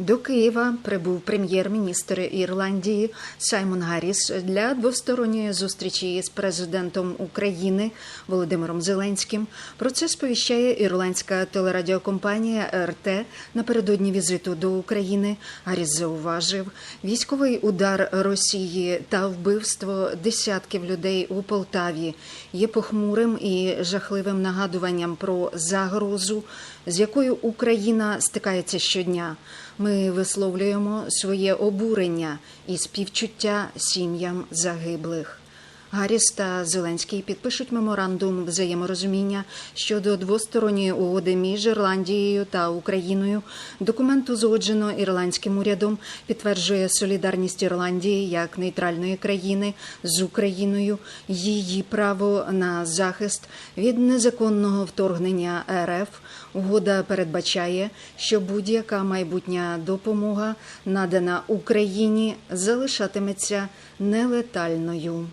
До Києва прибув прем'єр-міністр Ірландії Саймон Гарріс для двосторонньої зустрічі з президентом України Володимиром Зеленським. Про це сповіщає ірландська телерадіокомпанія РТ напередодні візиту до України. Гарріс зауважив, військовий удар Росії та вбивство десятків людей у Полтаві є похмурим і жахливим нагадуванням про загрозу, з якою Україна стикається щодня. Ми висловлюємо своє обурення і співчуття сім'ям загиблих. Гарріс та Зеленський підпишуть меморандум взаєморозуміння щодо двосторонньої угоди між Ірландією та Україною. Документ узгоджено ірландським урядом підтверджує солідарність Ірландії як нейтральної країни з Україною, її право на захист від незаконного вторгнення РФ. Угода передбачає, що будь-яка майбутня допомога надана Україні залишатиметься нелетальною.